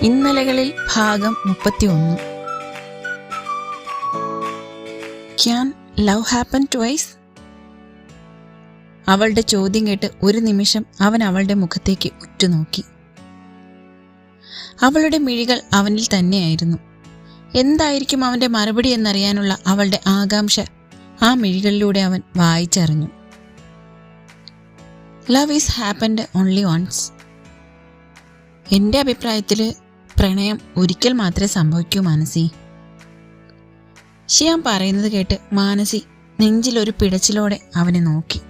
ഇന്നലകളിൽ ഭാഗം മുപ്പത്തിയൊന്ന്. ക്യാൻ ലവ് ഹാപ്പൻ ട്വൈസ് അവളുടെ ചോദ്യം കേട്ട് ഒരു നിമിഷം അവൻ അവളുടെ മുഖത്തേക്ക് ഉറ്റുനോക്കി. അവളുടെ മിഴികൾ അവനിൽ തന്നെയായിരുന്നു. എന്തായിരിക്കും അവന്റെ മറുപടി എന്നറിയാനുള്ള അവളുടെ ആകാംക്ഷ ആ മിഴികളിലൂടെ അവൻ വായിച്ചറിഞ്ഞു. Love is happened only once എന്റെ അഭിപ്രായത്തിൽ പ്രണയം ഒരിക്കൽ മാത്രമേ സംഭവിക്കൂ മാനസി. ശ്യാം പറയുന്നത് കേട്ട് മാനസി നെഞ്ചിലൊരു പിടച്ചിലോടെ അവനെ നോക്കി.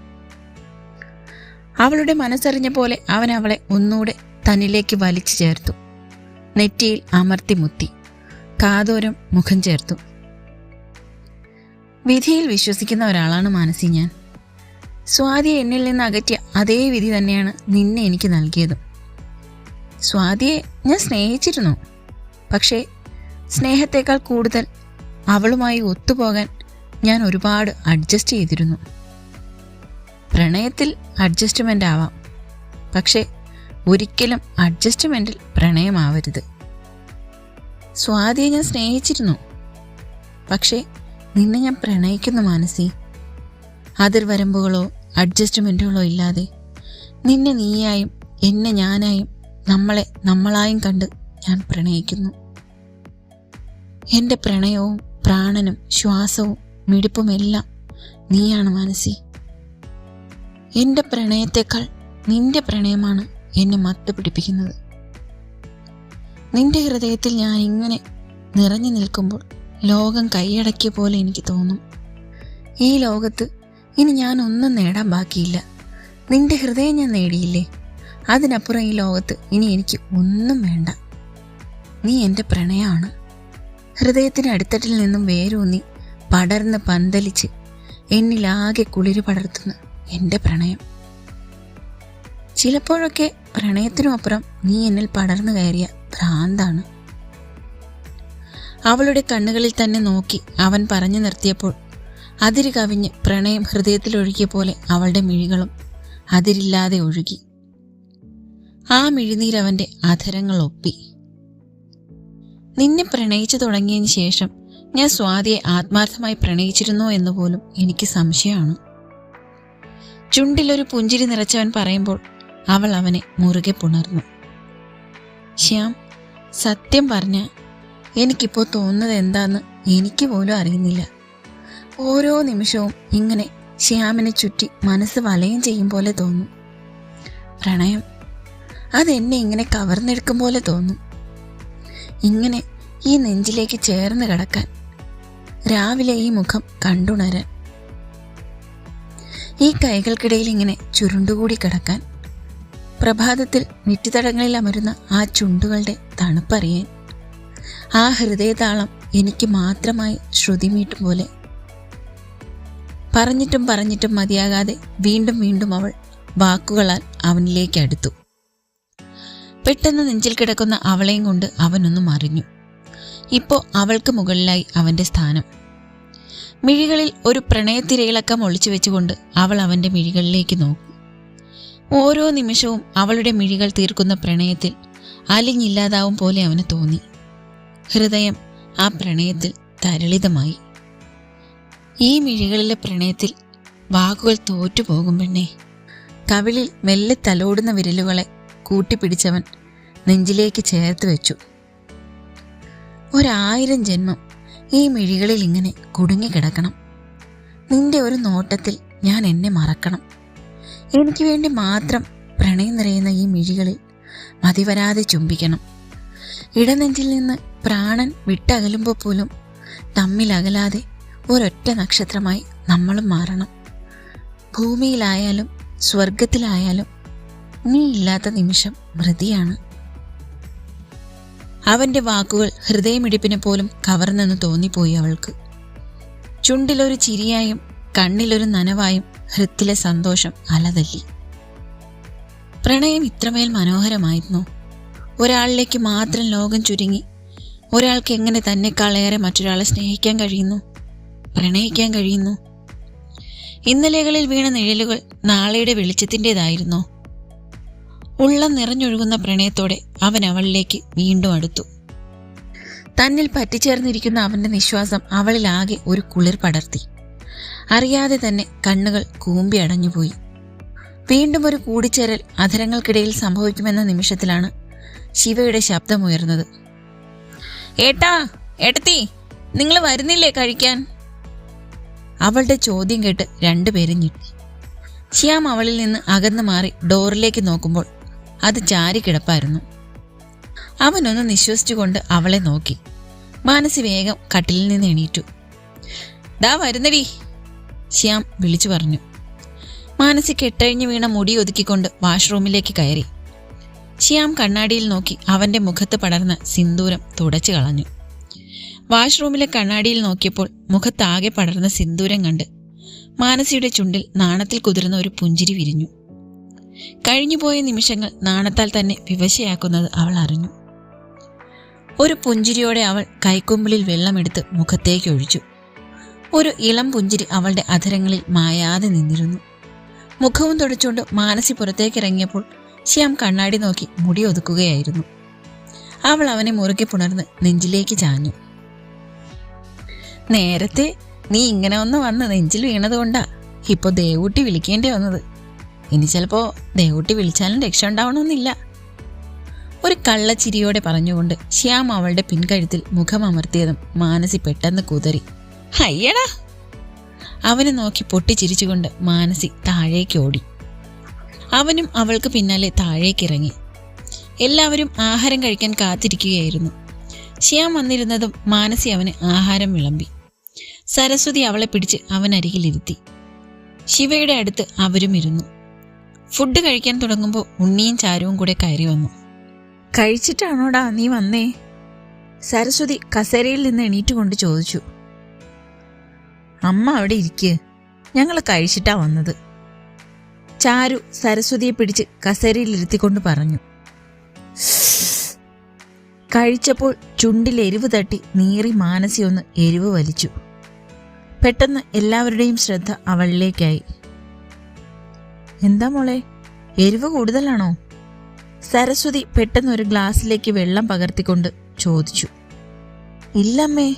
അവളുടെ മനസ്സറിഞ്ഞ പോലെ അവൻ അവളെ ഒന്നുകൂടെ തന്നിലേക്ക് വലിച്ചു ചേർത്തു. നെറ്റിയിൽ അമർത്തി മുത്തി. കാതോരം മുഖം ചേർത്തു. വിധിയിൽ വിശ്വസിക്കുന്ന ഒരാളാണ് മാനസി ഞാൻ. സ്വാതി എന്നിൽ നിന്ന് അകറ്റിയ അതേ വിധി തന്നെയാണ് നിന്നെ എനിക്ക് നൽകിയതും. സ്വാതിയെ ഞാൻ സ്നേഹിച്ചിരുന്നു. പക്ഷേ സ്നേഹത്തേക്കാൾ കൂടുതൽ അവളുമായി ഒത്തുപോകാൻ ഞാൻ ഒരുപാട് അഡ്ജസ്റ്റ് ചെയ്തിരുന്നു. പ്രണയത്തിൽ അഡ്ജസ്റ്റ്മെന്റ് ആവാം. പക്ഷേ ഒരിക്കലും അഡ്ജസ്റ്റ്മെന്റിൽ പ്രണയമാവരുത്. സ്വാതിയെ ഞാൻ സ്നേഹിച്ചിരുന്നു. പക്ഷേ നിന്നെ ഞാൻ പ്രണയിക്കുന്നു മാനസി. അതിർവരമ്പുകളോ അഡ്ജസ്റ്റ്മെന്റുകളോ ഇല്ലാതെ നിന്നെ നീയായും എന്നെ ഞാനായും നമ്മളെ നമ്മളായും കണ്ട് ഞാൻ പ്രണയിക്കുന്നു. എന്റെ പ്രണയവും പ്രാണനും ശ്വാസവും മിടിപ്പുമെല്ലാം നീയാണ് മാനസി. എന്റെ പ്രണയത്തെക്കാൾ നിന്റെ പ്രണയമാണ് എന്നെ മത്ത് പിടിപ്പിക്കുന്നത്. നിന്റെ ഹൃദയത്തിൽ ഞാൻ ഇങ്ങനെ നിറഞ്ഞു നിൽക്കുമ്പോൾ ലോകം കൈയടക്കിയ പോലെ എനിക്ക് തോന്നും. ഈ ലോകത്ത് ഇനി ഞാൻ ഒന്നും നേടാൻ ബാക്കിയില്ല. നിന്റെ ഹൃദയം ഞാൻ നേടിയില്ലേ? അതിനപ്പുറം ഈ ലോകത്ത് ഇനി എനിക്ക് ഒന്നും വേണ്ട. നീ എന്റെ പ്രണയമാണ് ഹൃദയത്തിന് അടിത്തട്ടിൽ നിന്നും വേരൂന്നി പടർന്ന് പന്തലിച്ച് എന്നിലാകെ കുളിര് പടർത്തുന്ന എന്റെ പ്രണയം. ചിലപ്പോഴൊക്കെ പ്രണയത്തിനും അപ്പുറം നീ എന്നിൽ പടർന്നു കയറിയ ഭ്രാന്താണ്. അവളുടെ കണ്ണുകളിൽ തന്നെ നോക്കി അവൻ പറഞ്ഞു നിർത്തിയപ്പോൾ അതിര് കവിഞ്ഞ് പ്രണയം ഹൃദയത്തിലൊഴുകിയ പോലെ അവളുടെ മിഴികളും അതിരില്ലാതെ ഒഴുകി. ആ മിഴിനീരവന്റെ അധരങ്ങൾ ഒപ്പി. നിന്നെ പ്രണയിച്ചു തുടങ്ങിയതിന് ശേഷം ഞാൻ സ്വാതിയെ ആത്മാർത്ഥമായി പ്രണയിച്ചിരുന്നോ എന്ന് പോലും എനിക്ക് സംശയമാണ്. ചുണ്ടിലൊരു പുഞ്ചിരി നിറച്ചവൻ പറയുമ്പോൾ അവൾ അവനെ മുറുകെ പുണർന്നു. ശ്യാം സത്യം പറഞ്ഞ എനിക്കിപ്പോൾ തോന്നുന്നത് എന്താന്ന് എനിക്ക് പോലും അറിയുന്നില്ല. ഓരോ നിമിഷവും ഇങ്ങനെ ശ്യാമിനെ ചുറ്റി മനസ്സ് വലയം ചെയ്യും പോലെ തോന്നും. പ്രണയം അതെന്നെ ഇങ്ങനെ കവർന്നെടുക്കും പോലെ തോന്നും. ഇങ്ങനെ ഈ നെഞ്ചിലേക്ക് ചേർന്ന് കിടക്കാൻ രാവിലെ ഈ മുഖം കണ്ടുണരാൻ. ഈ കൈകൾക്കിടയിൽ ഇങ്ങനെ ചുരുണ്ടുകൂടി കിടക്കാൻ പ്രഭാതത്തിൽ നെറ്റിത്തടങ്ങളിൽ അമരുന്ന ആ ചുണ്ടുകളുടെ തണുപ്പറിയാൻ ആ ഹൃദയതാളം എനിക്ക് മാത്രമായി ശ്രുതിമീട്ടും പോലെ. പറഞ്ഞിട്ടും പറഞ്ഞിട്ടും മതിയാകാതെ വീണ്ടും വീണ്ടും അവൾ വാക്കുകളാൽ അവനിലേക്ക് അടുത്തു. പെട്ടെന്ന് നെഞ്ചിൽ കിടക്കുന്ന അവളെയും കൊണ്ട് അവനൊന്നും അറിഞ്ഞു ഇപ്പോൾ അവൾക്ക് മുകളിലായി അവന്റെ സ്ഥാനം. മിഴികളിൽ ഒരു പ്രണയത്തിരയിളക്കം ഒളിച്ചു വെച്ചുകൊണ്ട് അവൾ അവന്റെ മിഴികളിലേക്ക് നോക്കി. ഓരോ നിമിഷവും അവളുടെ മിഴികൾ തീർക്കുന്ന പ്രണയത്തിൽ അലിഞ്ഞില്ലാതാവും പോലെ അവന് തോന്നി. ഹൃദയം ആ പ്രണയത്തിൽ തരളിതമായി. ഈ മിഴികളിലെ പ്രണയത്തിൽ വാക്കുകൾ തോറ്റുപോകും പെണ്ണേ. കവിളിൽ മെല്ലെ തലോടുന്ന വിരലുകളെ കൂട്ടിപ്പിടിച്ചവൻ നെഞ്ചിലേക്ക് ചേർത്ത് വെച്ചു. ഒരായിരം ജന്മം ഈ മിഴികളിൽ ഇങ്ങനെ കുടുങ്ങിക്കിടക്കണം. നിന്റെ ഒരു നോട്ടത്തിൽ ഞാൻ എന്നെ മറക്കണം. എനിക്ക് വേണ്ടി മാത്രം പ്രണയം നിറയുന്ന ഈ മിഴികളിൽ മതിവരാതെ ചുംബിക്കണം. ഇടനെഞ്ചിൽ നിന്ന് പ്രാണൻ വിട്ടകലുമ്പോൾ പോലും തമ്മിലകലാതെ ഒരൊറ്റ നക്ഷത്രമായി നമ്മളും മാറണം. ഭൂമിയിലായാലും സ്വർഗത്തിലായാലും നീ ഇല്ലാത്ത നിമിഷം മൃതിയാണ് അവന്റെ വാക്കുകൾ ഹൃദയമിടിപ്പിനെ പോലും കവർന്നെന്ന് തോന്നിപ്പോയി അവൾക്ക്. ചുണ്ടിലൊരു ചിരിയായും കണ്ണിലൊരു നനവായും ഹൃത്തിലെ സന്തോഷം അലതല്ലി. പ്രണയം ഇത്രമേൽ മനോഹരമായിരുന്നു. ഒരാളിലേക്ക് മാത്രം ലോകം ചുരുങ്ങി. ഒരാൾക്ക് എങ്ങനെ തന്നെക്കാളേറെ മറ്റൊരാളെ സ്നേഹിക്കാൻ കഴിയുന്നു? പ്രണയിക്കാൻ കഴിയുന്നു? ഇന്നലെകളിൽ വീണ നിഴലുകൾ നാളെയുടെ വെളിച്ചത്തിന്റെതായിരുന്നോ. ഉള്ളം നിറഞ്ഞൊഴുകുന്ന പ്രണയത്തോടെ അവൻ അവളിലേക്ക് വീണ്ടും അടുത്തു. തന്നിൽ പറ്റിച്ചേർന്നിരിക്കുന്ന അവന്റെ നിശ്വാസം അവളിലാകെ ഒരു കുളിർ പടർത്തി. അറിയാതെ തന്നെ കണ്ണുകൾ കൂമ്പി അടഞ്ഞുപോയി. വീണ്ടും ഒരു കൂടിച്ചേരൽ അധരങ്ങൾക്കിടയിൽ സംഭവിക്കുമെന്ന നിമിഷത്തിലാണ് ശിവയുടെ ശബ്ദമുയർന്നത്. ഏട്ടാ ഏട്ടത്തി നിങ്ങൾ വരുന്നില്ലേ കഴിക്കാൻ? അവളുടെ ചോദ്യം കേട്ട് രണ്ടുപേരും ഞെട്ടി. ശ്യാം അവളിൽ നിന്ന് അകന്നു മാറി ഡോറിലേക്ക് നോക്കുമ്പോൾ അത് ചാരിക്കിടപ്പായിരുന്നു അവനൊന്ന് നിശ്വസിച്ചുകൊണ്ട് അവളെ നോക്കി. മാനസി വേഗം കട്ടിലിൽ നിന്ന് എണീറ്റു. ദാ വരുന്നടി ശ്യാം വിളിച്ചു പറഞ്ഞു. മാനസി കെട്ടഴിഞ്ഞു വീണ മുടി ഒതുക്കിക്കൊണ്ട് വാഷ്റൂമിലേക്ക് കയറി. ശ്യാം കണ്ണാടിയിൽ നോക്കി അവന്റെ മുഖത്ത് പടർന്ന സിന്ദൂരം തുടച്ചു കളഞ്ഞു. വാഷ്റൂമിലെ കണ്ണാടിയിൽ നോക്കിയപ്പോൾ മുഖത്താകെ പടർന്ന സിന്ദൂരം കണ്ട് മാനസിയുടെ ചുണ്ടിൽ നാണത്തിൽ കുതിർന്ന ഒരു പുഞ്ചിരി വിരിഞ്ഞു. കഴിഞ്ഞുപോയ നിമിഷങ്ങൾ നാണത്താൽ തന്നെ വിവശയാക്കുന്നത് അവൾ അറിഞ്ഞു. ഒരു പുഞ്ചിരിയോടെ അവൾ കൈക്കൊമ്പിളിൽ വെള്ളമെടുത്ത് മുഖത്തേക്ക് ഒഴിച്ചു. ഒരു ഇളം പുഞ്ചിരി അവളുടെ അധരങ്ങളിൽ മായാതെ നിന്നിരുന്നു. മുഖവും തുടച്ചുകൊണ്ട് മാനസി പുറത്തേക്കിറങ്ങിയപ്പോൾ ശ്യാം കണ്ണാടി നോക്കി മുടി ഒതുക്കുകയായിരുന്നു. അവൾ അവനെ മുറുകെ പുണർന്ന് നെഞ്ചിലേക്ക് ചാഞ്ഞു. നേരത്തെ നീ ഇങ്ങനെ ഒന്ന് വന്ന് നെഞ്ചിൽ വീണതുകൊണ്ടാ ഇപ്പൊ ദേവൂട്ടി വിളിക്കേണ്ടി വന്നത്? ഇനി ചിലപ്പോൾ ദേവൂട്ടി വിളിച്ചാലും രക്ഷ ഉണ്ടാവണമെന്നില്ല ഒരു കള്ളച്ചിരിയോടെ പറഞ്ഞുകൊണ്ട് ശ്യാം അവളുടെ പിൻകഴുത്തിൽ മുഖമമർത്തിയതും മാനസി പെട്ടെന്ന് കുതറി. അയ്യടാ! അവനെ നോക്കി പൊട്ടിച്ചിരിച്ചുകൊണ്ട് മാനസി താഴേക്ക് ഓടി. അവനും അവൾക്ക് പിന്നാലെ താഴേക്കിറങ്ങി. എല്ലാവരും ആഹാരം കഴിക്കാൻ കാത്തിരിക്കുകയായിരുന്നു. ശ്യാം വന്നിരുന്നതും മാനസി അവന് ആഹാരം വിളമ്പി. സരസ്വതി അവളെ പിടിച്ച് അവനരികിലിരുത്തി. ശിവയുടെ അടുത്ത് അവരും ഇരുന്നു ഫുഡ് കഴിക്കാൻ തുടങ്ങുമ്പോൾ ഉണ്ണിയും ചാരുവും കൂടെ കയറി വന്നു. കഴിച്ചിട്ടാണോടാ നീ വന്നേ? സരസ്വതി കസേരയിൽ നിന്ന് എണീറ്റ് കൊണ്ട് ചോദിച്ചു. അമ്മ അവിടെ ഇരിക്ക്. ഞങ്ങൾ കഴിച്ചിട്ടാ വന്നത്. ചാരു സരസ്വതിയെ പിടിച്ച് കസേരയിൽ ഇരുത്തിക്കൊണ്ട് പറഞ്ഞു. കഴിച്ചപ്പോൾ ചുണ്ടിൽ എരിവ് തട്ടി നീറി മാനസി ഒന്ന് എരിവ് വലിച്ചു. പെട്ടെന്ന് എല്ലാവരുടെയും ശ്രദ്ധ അവളിലേക്കായി. എന്താ മോളെ? എരിവ് കൂടുതലാണോ? സരസ്വതി പെട്ടെന്ന് ഒരു ഗ്ലാസ്സിലേക്ക് വെള്ളം പകർത്തിക്കൊണ്ട് ചോദിച്ചു. ഇല്ലമ്മേ.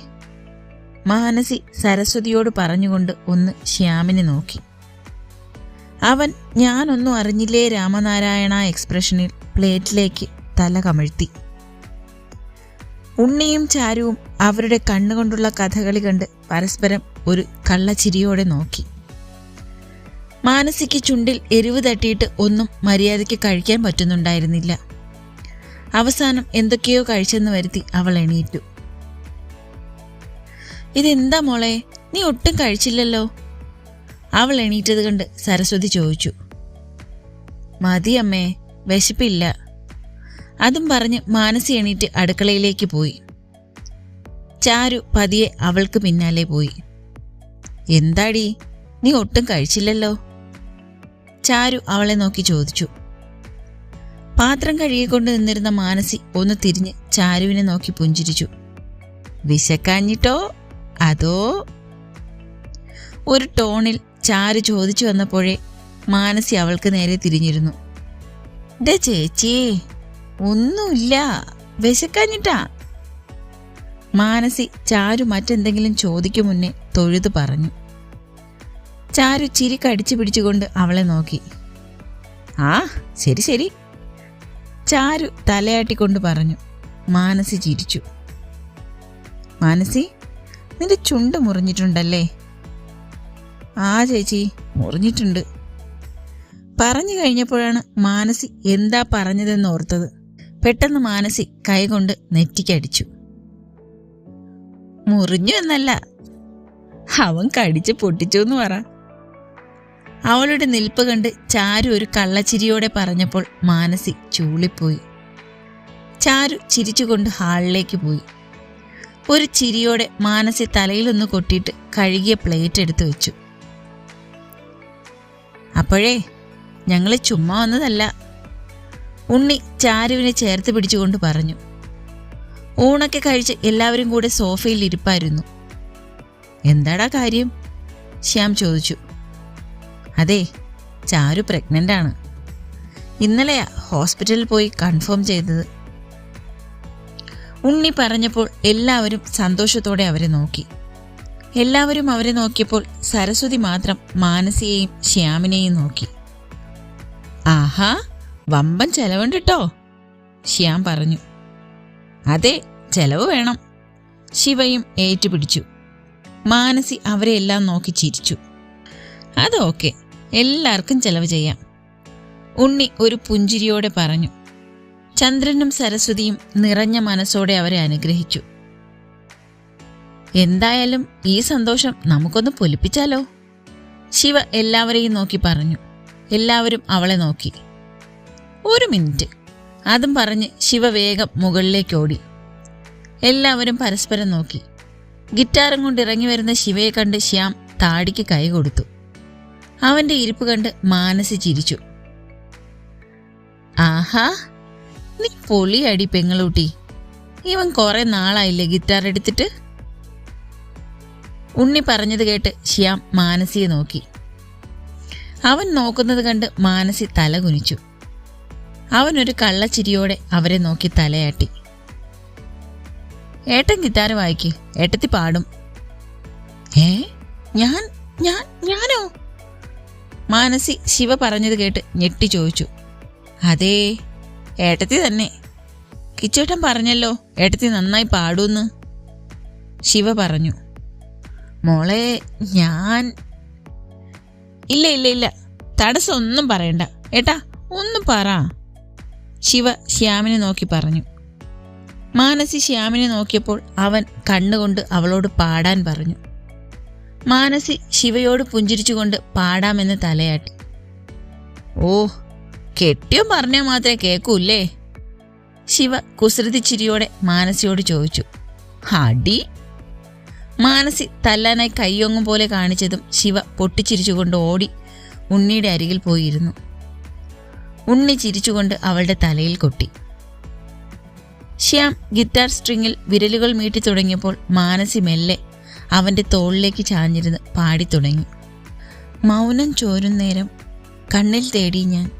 മാനസി സരസ്വതിയോട് പറഞ്ഞുകൊണ്ട് ഒന്ന് ശ്യാമിനെ നോക്കി. അവൻ ഞാനൊന്നും അറിഞ്ഞില്ലേ രാമനാരായണ എക്സ്പ്രഷനിൽ പ്ലേറ്റിലേക്ക് തല കമഴ്ത്തി. ഉണ്ണിയും ചാരുവും അവരുടെ കണ്ണുകൊണ്ടുള്ള കഥകളി കണ്ട് പരസ്പരം ഒരു കള്ളച്ചിരിയോടെ നോക്കി. മാനസിക്ക് ചുണ്ടിൽ എരിവ് തട്ടിയിട്ട് ഒന്നും മര്യാദയ്ക്ക് കഴിക്കാൻ പറ്റുന്നുണ്ടായിരുന്നില്ല. അവസാനം എന്തൊക്കെയോ കഴിച്ചെന്ന് വരുത്തി അവൾ എണീറ്റു. ഇതെന്താ മോളെ? നീ ഒട്ടും കഴിച്ചില്ലല്ലോ? അവൾ എണീറ്റത് കണ്ട് സരസ്വതി ചോദിച്ചു. മതി അമ്മേ വിശപ്പില്ല. അതും പറഞ്ഞ് മാനസി എണീറ്റ് അടുക്കളയിലേക്ക് പോയി. ചാരു പതിയെ അവൾക്ക് പിന്നാലെ പോയി. എന്താടി? നീ ഒട്ടും കഴിച്ചില്ലല്ലോ? ചാരു അവളെ നോക്കി ചോദിച്ചു. പാത്രം കഴുകിക്കൊണ്ട് നിന്നിരുന്ന മാനസി ഒന്ന് തിരിഞ്ഞ് ചാരുവിനെ നോക്കി പുഞ്ചിരിച്ചു. വിശക്കാഞ്ഞിട്ടോ? അതോ? ഒരു ടോണിൽ ചാരു ചോദിച്ചു വന്നപ്പോഴേ മാനസി അവൾക്ക് നേരെ തിരിഞ്ഞിരുന്നു. ഡേ ചേച്ചി ഒന്നുമില്ല. വിശക്കാഞ്ഞിട്ടാ. മാനസി ചാരു മറ്റെന്തെങ്കിലും ചോദിക്കും മുന്നേ തൊഴുതു പറഞ്ഞു. ചാരു ചിരി കടിച്ചു പിടിച്ചുകൊണ്ട് അവളെ നോക്കി. ആ ശരി ശരി. ചാരു തലയാട്ടിക്കൊണ്ട് പറഞ്ഞു. മാനസി ചിരിച്ചു. മാനസി നിന്റെ ചുണ്ട് മുറിഞ്ഞിട്ടുണ്ടല്ലേ? ആ ചേച്ചി മുറിഞ്ഞിട്ടുണ്ട്. പറഞ്ഞു കഴിഞ്ഞപ്പോഴാണ് മാനസി എന്താ പറഞ്ഞതെന്ന് ഓർത്തത്. പെട്ടെന്ന് മാനസി കൈകൊണ്ട് നെറ്റിക്കടിച്ചു. മുറിഞ്ഞു എന്നല്ല. അവൻ കടിച്ച് പൊട്ടിച്ചു എന്ന് പറ. അവളുടെ നിൽപ്പ് കണ്ട് ചാരു ഒരു കള്ളച്ചിരിയോടെ പറഞ്ഞപ്പോൾ മാനസി ചൂളിപ്പോയി. ചാരു ചിരിച്ചുകൊണ്ട് ഹാളിലേക്ക് പോയി. ഒരു ചിരിയോടെ മാനസി തലയിലൊന്ന് കൊട്ടിയിട്ട് കഴുകിയ പ്ലേറ്റ് എടുത്തു വെച്ചു. അപ്പോഴേ ഞങ്ങൾ ചുമ്മാ വന്നതല്ല ഉണ്ണി ചാരുവിനെ ചേർത്ത് പിടിച്ചുകൊണ്ട് പറഞ്ഞു. ഊണൊക്കെ കഴിച്ച് എല്ലാവരും കൂടെ സോഫയിൽ ഇരിപ്പായിരുന്നു. എന്താടാ കാര്യം? ശ്യാം ചോദിച്ചു. അതെ ചാരു പ്രഗ്നന്റ് ആണ്. ഇന്നലെയാ ഹോസ്പിറ്റലിൽ പോയി കൺഫേം ചെയ്തത്. ഉണ്ണി പറഞ്ഞപ്പോൾ എല്ലാവരും സന്തോഷത്തോടെ അവരെ നോക്കി. എല്ലാവരും അവരെ നോക്കിയപ്പോൾ സരസ്വതി മാത്രം മാനസിയെയും ശ്യാമിനെയും നോക്കി. ആഹാ വമ്പൻ ചെലവുണ്ട് കേട്ടോ ശ്യാം പറഞ്ഞു. അതെ ചെലവ് വേണം. ശിവയും ഏറ്റുപിടിച്ചു. മാനസി അവരെ എല്ലാം നോക്കി ചിരിച്ചു. അതൊക്കെ എല്ലാവർക്കും ചെലവ് ചെയ്യാം. ഉണ്ണി ഒരു പുഞ്ചിരിയോടെ പറഞ്ഞു. ചന്ദ്രനും സരസ്വതിയും നിറഞ്ഞ മനസ്സോടെ അവരെ അനുഗ്രഹിച്ചു. എന്തായാലും ഈ സന്തോഷം നമുക്കൊന്ന് പൊലിപ്പിച്ചാലോ? ശിവ എല്ലാവരെയും നോക്കി പറഞ്ഞു. എല്ലാവരും അവളെ നോക്കി. ഒരു മിനിറ്റ്. അതും പറഞ്ഞ് ശിവ വേഗം മുകളിലേക്ക് ഓടി. എല്ലാവരും പരസ്പരം നോക്കി. ഗിറ്റാറും കൊണ്ട് ഇറങ്ങി വരുന്ന ശിവയെ കണ്ട് ശ്യാം താടിക്ക് കൈ കൊടുത്തു. അവന്റെ ഇരിപ്പ് കണ്ട് മാനസി ചിരിച്ചു. ആഹാ നീ പൊളിയടി പെങ്ങളൂട്ടി. ഇവൻ കുറെ നാളായില്ലേ ഗിറ്റാർ എടുത്തിട്ട്? ഉണ്ണി പറഞ്ഞത് കേട്ട് ശ്യാം മാനസിയെ നോക്കി. അവൻ നോക്കുന്നത് കണ്ട് മാനസി തല കുനിച്ചു. അവനൊരു കള്ളച്ചിരിയോടെ അവരെ നോക്കി തലയാട്ടി. ഏട്ടൻ ഗിറ്റാർ വായിക്കേ ഏട്ടത്തി പാടും. ഏ? ഞാൻ ഞാൻ ഞാനോ? മാനസി ശിവ പറഞ്ഞത് കേട്ട് ഞെട്ടി ചോദിച്ചു. അതേ ഏട്ടത്തി തന്നെ. കിച്ചേട്ടൻ പറഞ്ഞല്ലോ ഏട്ടത്തി നന്നായി പാടൂന്ന്. ശിവ പറഞ്ഞു. മോളെ ഞാൻ ഇല്ല ഇല്ല ഇല്ല. തടസ്സം ഒന്നും പറയണ്ട. ഏട്ടാ ഒന്ന് പറ. ശിവ ശ്യാമിനെ നോക്കി പറഞ്ഞു. മാനസി ശ്യാമിനെ നോക്കിയപ്പോൾ അവൻ കണ്ണുകൊണ്ട് അവളോട് പാടാൻ പറഞ്ഞു. മാനസി ശിവയോട് പുഞ്ചിരിച്ചുകൊണ്ട് പാടാമെന്ന് തലയാട്ടി. ഓ കെട്ടിയോ പറഞ്ഞാൽ മാത്രമേ കേൾക്കൂല്ലേ ശിവ കുസൃതി ചിരിയോടെ മാനസിയോട് ചോദിച്ചു. അടി. മാനസി തല്ലാനായി കയ്യൊങ്ങും പോലെ കാണിച്ചതും ശിവ പൊട്ടിച്ചിരിച്ചുകൊണ്ട് ഓടി ഉണ്ണിയുടെ അരികിൽ പോയിരുന്നു. ഉണ്ണി ചിരിച്ചുകൊണ്ട് അവളുടെ തലയിൽ കൊട്ടി. ശ്യാം ഗിറ്റാർ സ്ട്രിങ്ങിൽ വിരലുകൾ മീട്ടി തുടങ്ങിയപ്പോൾ മാനസി മെല്ലെ അവന്റെ തോളിലേക്ക് ചാഞ്ഞിരുന്ന് പാടി തുടങ്ങി. മൗനം ചോരുന്നേരം കണ്ണിൽ തേടി ഞാൻ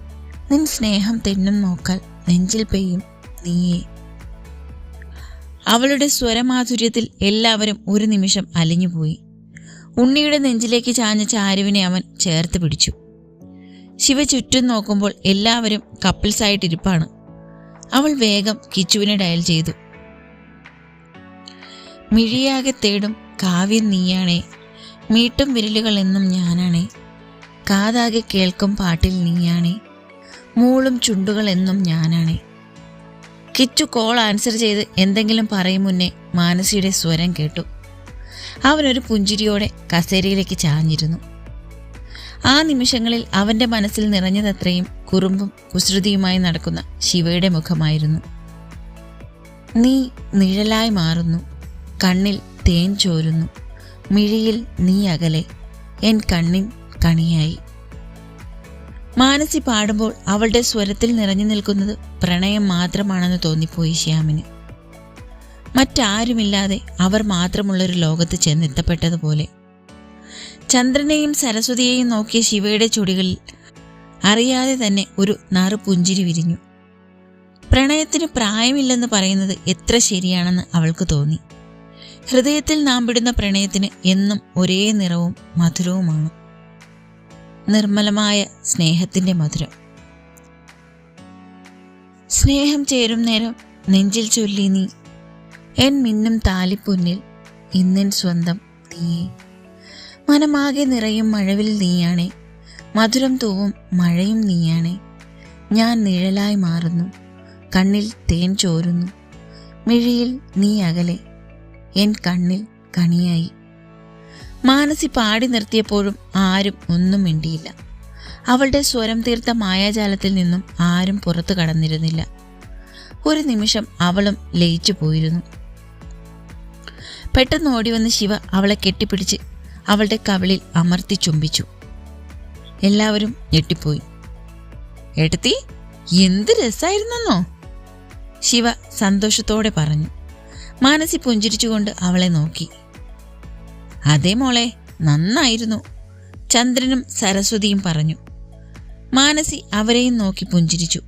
നിൻ സ്നേഹം തെന്നും നോക്കാൽ നെഞ്ചിൽ പെയ്യും നീയേ. അവളുടെ സ്വരമാധുര്യത്തിൽ എല്ലാവരും ഒരു നിമിഷം അലിഞ്ഞുപോയി. ഉണ്ണിയുടെ നെഞ്ചിലേക്ക് ചാഞ്ഞ ചാരുവിനെ അവൻ ചേർത്ത് പിടിച്ചു. ശിവ ചുറ്റും നോക്കുമ്പോൾ എല്ലാവരും കപ്പിൾസായിട്ടിരിപ്പാണ്. അവൾ വേഗം കിച്ചുവിനെ ഡയൽ ചെയ്തു. മിഴിയാകെ തേടും കാവ്യം നീയാണേ. മീട്ടും വിരലുകൾ എന്നും ഞാനാണേ. കാതാകെ കേൾക്കും പാട്ടിൽ നീയാണേ. മൂളും ചുണ്ടുകൾ എന്നും ഞാനാണേ. കിച്ചു കോൾ ആൻസർ ചെയ്ത് എന്തെങ്കിലും പറയും മുന്നേ മാനസിയുടെ സ്വരം കേട്ടു. അവനൊരു പുഞ്ചിരിയോടെ കസേരയിലേക്ക് ചാഞ്ഞിരുന്നു. ആ നിമിഷങ്ങളിൽ അവന്റെ മനസ്സിൽ നിറഞ്ഞതത്രയും കുറുമ്പും കുസൃതിയുമായി നടക്കുന്ന ശിവയുടെ മുഖമായിരുന്നു. നീ നിഴലായി മാറുന്നു. കണ്ണിൽ തേൻ ചോരുന്നു. മിഴിയിൽ നീ അകലെ. എൻ കണ്ണിൻ കണിയായി. മാനസി പാടുമ്പോൾ അവളുടെ സ്വരത്തിൽ നിറഞ്ഞു നിൽക്കുന്നത് പ്രണയം മാത്രമാണെന്ന് തോന്നിപ്പോയി ശ്യാമിന്. മറ്റാരുമില്ലാതെ അവർ മാത്രമുള്ളൊരു ലോകത്ത് ചെന്നെത്തപ്പെട്ടതുപോലെ. ചന്ദ്രനെയും സരസ്വതിയെയും നോക്കിയ ശിവയുടെ ചുടികളിൽ അറിയാതെ തന്നെ ഒരു നറു പുഞ്ചിരി വിരിഞ്ഞു. പ്രണയത്തിന് പ്രായമില്ലെന്ന് പറയുന്നത് എത്ര ശരിയാണെന്ന് അവൾക്ക് തോന്നി. ഹൃദയത്തിൽ നാം വിടുന്ന പ്രണയത്തിന് എന്നും ഒരേ നിറവും മധുരവുമാണ്. നിർമ്മലമായ സ്നേഹത്തിന്റെ മധുരം. സ്നേഹം ചേരും നേരം നെഞ്ചിൽ ചൊല്ലി നീ. എൻ മിന്നും താലിപ്പൊന്നിൽ ഇന്നൻ സ്വന്തം നീയേ മനമാകെ നിറയും മഴവിൽ നീയാണേ. മധുരം തൂവും മഴയും നീയാണേ. ഞാൻ നിഴലായി മാറുന്നു. കണ്ണിൽ തേൻ ചോരുന്നു. മിഴിയിൽ നീ അകലെ. എൻ കണ്ണിൽ കണിയായി. മാനസി പാടി നിർത്തിയപ്പോഴും ആരും ഒന്നും മിണ്ടിയില്ല. അവളുടെ സ്വരം തീർത്ത മായാജാലത്തിൽ നിന്നും ആരും പുറത്തു കടന്നിരുന്നില്ല. ഒരു നിമിഷം അവളും ലയിച്ചു പോയിരുന്നു. പെട്ടെന്ന് ഓടിവന്ന് ശിവ അവളെ കെട്ടിപ്പിടിച്ച് അവളുടെ കവിളിൽ അമർത്തി ചുംബിച്ചു. എല്ലാവരും ഞെട്ടിപ്പോയി. എടുത്തി എന്ത് രസായിരുന്നോ ശിവ സന്തോഷത്തോടെ പറഞ്ഞു. മാനസി പുഞ്ചിരിച്ചുകൊണ്ട് അവളെ നോക്കി. അതേ മോളെ നന്നായിരുന്നു ചന്ദ്രനും സരസ്വതിയും പറഞ്ഞു. മാനസി അവരെയും നോക്കി പുഞ്ചിരിച്ചു.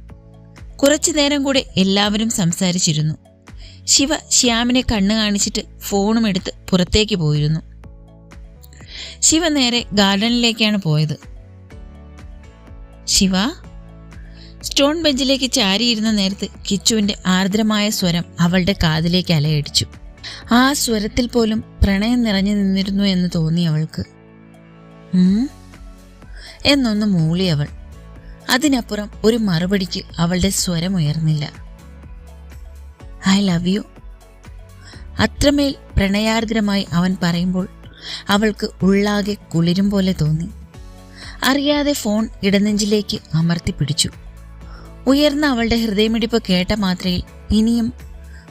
കുറച്ചു നേരം കൂടെ എല്ലാവരും സംസാരിച്ചിരുന്നു. ശിവ ശ്യാമിനെ കണ്ണു കാണിച്ചിട്ട് ഫോണും എടുത്ത് പുറത്തേക്ക് പോയിരുന്നു. ശിവ നേരെ ഗാർഡനിലേക്കാണ് പോയത്. ശിവ സ്റ്റോൺ ബെഞ്ചിലേക്ക് ചാരിയിരുന്ന നേരത്ത് കിച്ചുവിന്റെ ആർദ്രമായ സ്വരം അവളുടെ കാതിലേക്ക് അലയടിച്ചു. ആ സ്വരത്തിൽ പോലും പ്രണയം നിറഞ്ഞു നിന്നിരുന്നു എന്ന് തോന്നി അവൾക്ക്. എന്നൊന്ന് മൂളി അവൾ. അതിനപ്പുറം ഒരു മറുപടിക്ക് അവളുടെ സ്വരം ഉയർന്നില്ല. I love you. അത്രമേൽ പ്രണയാർദ്രമായി അവൻ പറയുമ്പോൾ അവൾക്ക് ഉള്ളാകെ കുളിരും പോലെ തോന്നി. അറിയാതെ ഫോൺ ഇടനെഞ്ചിലേക്ക് അമർത്തി പിടിച്ചു. ഉയർന്ന അവളുടെ ഹൃദയമിടിപ്പ് കേട്ട മാത്രയിൽ ഇനിയും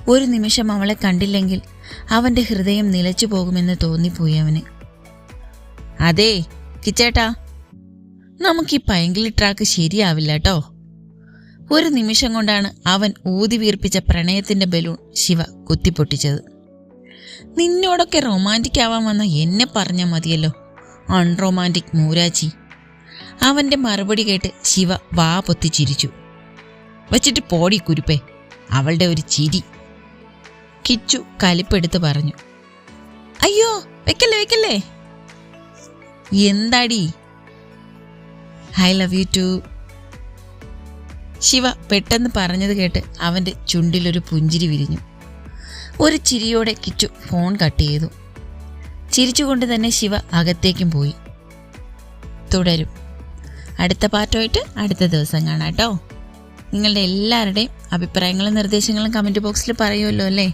ഒരു നിമിഷം അവളെ കണ്ടില്ലെങ്കിൽ അവന്റെ ഹൃദയം നിലച്ചു പോകുമെന്ന് തോന്നിപ്പോയി അവന്. അതേ കിച്ചേട്ടാ നമുക്ക് ഈ പൈങ്കിളി ട്രാക്ക് ശരിയാവില്ല കേട്ടോ ഒരു നിമിഷം കൊണ്ടാണ് അവൻ ഊതി വീർപ്പിച്ച പ്രണയത്തിന്റെ ബലൂൺ ശിവ കുത്തിപ്പൊട്ടിച്ചത്. നിന്നോടൊക്കെ റൊമാന്റിക് ആവാൻ വന്ന എന്നെ പറഞ്ഞാൽ മതിയല്ലോ അൺറൊമാന്റിക് മൂരാജി അവന്റെ മറുപടി കേട്ട് ശിവ വാ പൊത്തി ചിരിച്ചു വച്ചിട്ട് പോടി കുരുപ്പേ. അവളുടെ ഒരു ചിരി. കിച്ചു കലിപ്പെടുത്ത് പറഞ്ഞു. അയ്യോ വെക്കല്ലേ വെക്കല്ലേ? എന്താടി? I love you too. Shiva പെട്ടെന്ന് പറഞ്ഞത് കേട്ട് അവന്റെ ചുണ്ടിലൊരു പുഞ്ചിരി വിരിഞ്ഞു. ഒരു ചിരിയോടെ കിച്ചു ഫോൺ കട്ട് ചെയ്തു. ചിരിച്ചുകൊണ്ട് തന്നെ ശിവ അകത്തേക്കും പോയി. തുടരും. അടുത്ത പാട്ടുമായിട്ട് അടുത്ത ദിവസം കാണാം കേട്ടോ. നിങ്ങളുടെ എല്ലാവരുടെയും അഭിപ്രായങ്ങളും നിർദ്ദേശങ്ങളും കമന്റ് ബോക്സിൽ പറയുമല്ലോ അല്ലേ?